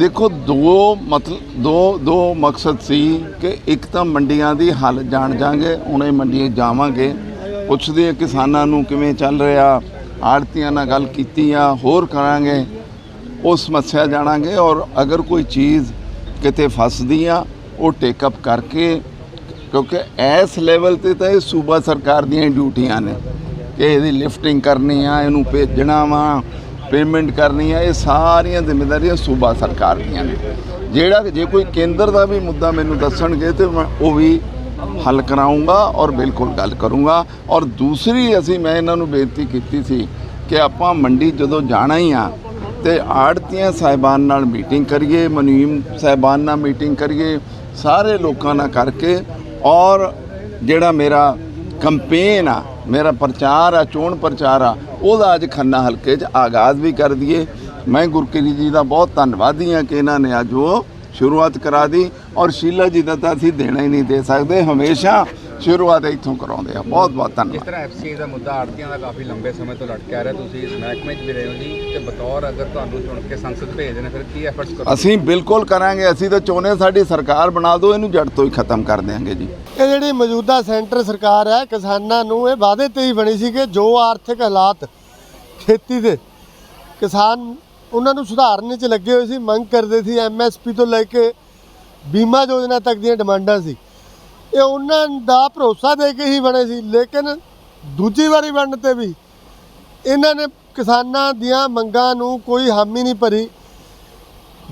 ਦੇਖੋ, ਦੋ ਮਤਲਬ ਦੋ ਦੋ ਮਕਸਦ ਸੀ ਕਿ ਇੱਕ ਤਾਂ ਮੰਡੀਆਂ ਦੀ ਹਾਲਤ ਜਾਣ ਜਾਾਂਗੇ ਹੁਣੇ ਮੰਡੀਆਂ ਜਾਵਾਂਗੇ। ਪੁੱਛਦੇ ਆ ਕਿਸਾਨਾਂ ਨੂੰ ਕਿਵੇਂ ਚੱਲ ਰਿਹਾ, ਆੜਤੀਆਂ ਨਾਲ ਗੱਲ ਕੀਤੀ ਆ, ਹੋਰ ਕਰਾਂਗੇ ਉਹ ਸਮੱਸਿਆ ਜਾਣਾਂਗੇ ਔਰ ਅਗਰ ਕੋਈ ਚੀਜ਼ ਕਿਤੇ ਫਸਦੀ ਆ, ਉਹ ਟੇਕ ਅਪ ਕਰਕੇ, ਕਿਉਂਕਿ ਇਸ ਲੈਵਲ ਤੇ ਤਾਂ ਇਹ ਸੂਬਾ ਸਰਕਾਰ ਦੀਆਂ ਹੀ ਡਿਊਟੀਆਂ ਨੇ ਕਿ ਇਹਦੀ ਲਿਫਟਿੰਗ ਕਰਨੀ ਆ, ਇਹਨੂੰ ਭੇਜਣਾ ਵਾ ਪੇਮੈਂਟ ਕਰਨੀ ਹੈ, ਇਹ ਸਾਰੀਆਂ ਜ਼ਿੰਮੇਵਾਰੀਆਂ ਸੂਬਾ ਸਰਕਾਰ ਦੀਆਂ ਨੇ। ਜਿਹੜਾ ਜੇ ਕੋਈ ਕੇਂਦਰ ਦਾ ਵੀ ਮੁੱਦਾ ਮੈਨੂੰ ਦੱਸਣਗੇ ਤੇ ਮੈਂ ਉਹ ਵੀ ਹੱਲ ਕਰਾਉਂਗਾ ਔਰ ਬਿਲਕੁਲ ਗੱਲ ਕਰੂੰਗਾ। ਔਰ ਦੂਸਰੀ ਅਸੀਂ, ਮੈਂ ਇਹਨਾਂ ਨੂੰ ਬੇਨਤੀ ਕੀਤੀ ਸੀ ਕਿ ਆਪਾਂ ਮੰਡੀ ਜਦੋਂ ਜਾਣਾ ਹੀ ਆ ਤੇ ਆੜਤੀਆਂ ਸਾਹਿਬਾਨ ਨਾਲ ਮੀਟਿੰਗ ਕਰੀਏ, ਮਨੀਮ ਸਾਹਿਬਾਨ ਨਾਲ ਮੀਟਿੰਗ ਕਰੀਏ, ਸਾਰੇ ਲੋਕਾਂ ਨਾਲ ਕਰਕੇ ਔਰ ਜਿਹੜਾ ਮੇਰਾ ਕੰਪੇਨ ਆ, ਮੇਰਾ ਪ੍ਰਚਾਰ ਆ, ਚੋਣ ਪ੍ਰਚਾਰ ਆ, ਉਹਦਾ ਅੱਜ ਖੰਨਾ ਹਲਕੇ 'ਚ ਆਗਾਜ਼ ਵੀ ਕਰ ਦਈਏ। ਮੈਂ ਗੁਰਕਿਰੀ ਜੀ ਦਾ ਬਹੁਤ ਧੰਨਵਾਦੀ ਆ ਕਿ ਇਹਨਾਂ ਨੇ ਅੱਜ ਉਹ ਸ਼ੁਰੂਆਤ ਕਰਾ ਦੀ ਔਰ ਸ਼ੀਲਾ ਜੀ ਦਾ ਤਾਂ ਅਸੀਂ ਦੇਣਾ ਹੀ ਨਹੀਂ ਦੇ ਸਕਦੇ। ਹਮੇਸ਼ਾ ਸ਼ੁਰੂਆਤ ਇੱਥੋਂ ਕਰਾਉਂਦੇ ਆ। ਬਹੁਤ ਬਹੁਤ ਜਿਸ ਧੰਨਵਾਦ ਤਰ੍ਹਾਂ ਐਫਸੀ ਦਾ ਮੁੱਦਾ ਆੜਤੀਆਂ ਦਾ ਕਾਫੀ ਲੰਬੇ ਸਮੇਂ ਤੋਂ ਲਟਕਿਆ ਰਿਹਾ। ਤੁਸੀਂ ਇਸ ਮਹਿਕਮੇ 'ਚ ਵੀ ਰਹੇ ਹੋ ਜੀ ਤੇ ਬਤੌਰ ਅਗਰ ਤੁਹਾਨੂੰ ਚੁਣ ਕੇ ਸੰਸਦ ਭੇਜਦੇ ਨੇ ਫਿਰ ਕੀ ਐਫਰਟਸ ਕਰੋ ਅਸੀਂ ਬਿਲਕੁਲ ਕਰਾਂਗੇ। ਅਸੀਂ ਤਾਂ ਚਾਹੁੰਦੇ ਹਾਂ ਸਾਡੀ ਸਰਕਾਰ ਬਣਾ ਦਿਓ ਇਹਨੂੰ ਜੜ ਤੋਂ ਹੀ ਖਤਮ ਕਰ ਦਿਆਂਗੇ ਜੀ। ਇਹ ਜਿਹੜੀ ਮੌਜੂਦਾ ਸੈਂਟਰ ਸਰਕਾਰ ਹੈ ਕਿਸਾਨਾਂ ਨੂੰ ਇਹ ਵਾਅਦੇ ਤੇ ਹੀ ਬਣੀ ਸੀ ਕਿ ਜੋ ਆਰਥਿਕ ਹਾਲਾਤ ਖੇਤੀ ਦੇ ਕਿਸਾਨ ਉਹਨਾਂ ਨੂੰ ਸੁਧਾਰਨ 'ਚ ਲੱਗੇ ਹੋਏ ਸੀ ਮੰਗ ਕਰਦੇ ਸੀ ਐਮਐਸਪੀ ਤੋਂ ਲੈ ਕੇ ਬੀਮਾ ਯੋਜਨਾ ਤੱਕ ਦੀਆਂ ਡਿਮਾਂਡਾਂ ਸੀ। ਇਹ ਉਹਨਾਂ ਦਾ ਭਰੋਸਾ ਦੇ ਕੇ ਹੀ ਬਣੇ ਸੀ, ਲੇਕਿਨ ਦੂਜੀ ਵਾਰੀ ਬਣਨ ਤੇ ਵੀ ਇਹਨਾਂ ਨੇ ਕਿਸਾਨਾਂ ਦੀਆਂ ਮੰਗਾਂ ਨੂੰ ਕੋਈ ਹਾਮੀ ਨਹੀਂ ਭਰੀ,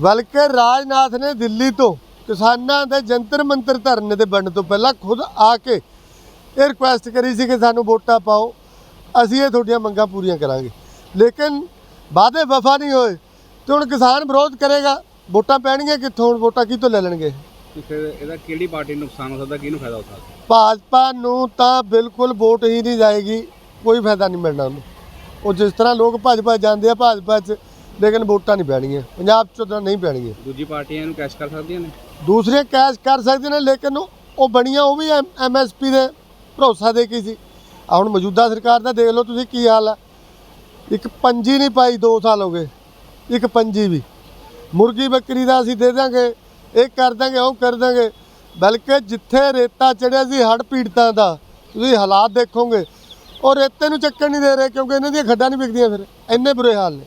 ਬਲਕਿ ਰਾਜਨਾਥ ਨੇ ਦਿੱਲੀ ਤੋਂ ਕਿਸਾਨਾਂ ਦੇ ਜੰਤਰ ਮੰਤਰ ਧਰਨੇ ਦੇ ਬਣਨ ਤੋਂ ਪਹਿਲਾਂ ਖੁਦ ਆ ਕੇ ਇਹ ਰਿਕੁਐਸਟ ਕਰੀ ਸੀ ਕਿ ਸਾਨੂੰ ਵੋਟਾਂ ਪਾਓ, ਅਸੀਂ ਇਹ ਤੁਹਾਡੀਆਂ ਮੰਗਾਂ ਪੂਰੀਆਂ ਕਰਾਂਗੇ। ਲੇਕਿਨ ਵਾਅਦੇ ਵਫਾ ਨਹੀਂ ਹੋਏ, ਤੇ ਹੁਣ ਕਿਸਾਨ ਵਿਰੋਧ ਕਰੇਗਾ, ਵੋਟਾਂ ਪੈਣਗੀਆਂ ਕਿੱਥੋਂ, ਹੁਣ ਵੋਟਾਂ ਕਿੱਥੋਂ ਲੈ ਲੈਣਗੇ? ਫਿਰ ਇਹਦਾ ਕਿਹੜੀ ਪਾਰਟੀ ਨੂੰ ਨੁਕਸਾਨ ਹੋ ਸਕਦਾ ਕਿਹਨੂੰ ਫਾਇਦਾ ਹੋ ਸਕਦਾ? ਭਾਜਪਾ ਨੂੰ ਤਾਂ ਬਿਲਕੁਲ ਵੋਟ ਹੀ ਨਹੀਂ ਜਾਏਗੀ ਕੋਈ ਫਾਇਦਾ ਨਹੀਂ ਮਿਲਣਾ ਉਹਨੂੰ। ਉਹ ਜਿਸ ਤਰ੍ਹਾਂ ਲੋਕ ਭਾਜਪਾ ਜਾਂਦੇ ਆ ਭਾਜਪਾ 'ਚ ਲੇਕਿਨ ਵੋਟਾਂ ਨਹੀਂ ਪੈਣਗੀਆਂ ਪੰਜਾਬ 'ਚ ਤਾਂ ਨਹੀਂ ਪੈਣਗੀਆਂ। ਦੂਜੀ ਪਾਰਟੀਆਂ ਇਹਨੂੰ ਕੈਸ਼ ਕਰ ਸਕਦੀਆਂ ਨੇ? ਦੂਸਰੀਆਂ ਕੈਸ਼ ਕਰ ਸਕਦੇ ਨੇ ਲੇਕਿਨ ਉਹ ਉਹ ਬਣੀਆਂ ਉਹ ਵੀ ਐਮਐਸਪੀ ਦੇ ਭਰੋਸਾ ਦੇ ਕੇ ਸੀ। ਆ ਹੁਣ ਮੌਜੂਦਾ ਸਰਕਾਰ ਦਾ ਦੇਖ ਲਓ ਤੁਸੀਂ ਕੀ ਹਾਲ ਆ। ਇੱਕ ਪੰਜੀ ਨਹੀਂ ਪਾਈ 2 ਸਾਲ ਹੋ ਗਏ। ਇੱਕ ਪੰਜੀ ਵੀ। ਮੁਰਗੀ ਬੱਕਰੀ ਦਾ ਅਸੀਂ ਦੇ ਦਾਂਗੇ ਇਹ ਕਰ ਦਾਂਗੇ ਉਹ ਕਰ ਦਾਂਗੇ ਬਲਕਿ ਜਿੱਥੇ ਰੇਤਾ ਚੜਿਆ ਸੀ ਹੜ ਪੀੜਤਾਂ ਦਾ, ਤੁਸੀਂ ਹਾਲਾਤ ਦੇਖੋਗੇ। ਉਹ ਰੇਤੇ ਨੂੰ ਚੱਕਣ ਨਹੀਂ ਦੇ ਰਹੇ ਕਿਉਂਕਿ ਇਹਨਾਂ ਦੀਆਂ ਖੱਡਾਂ ਨਹੀਂ ਵਿਕਦੀਆਂ ਫਿਰ। ਇੰਨੇ ਬੁਰੇ ਹਾਲ ਨੇ।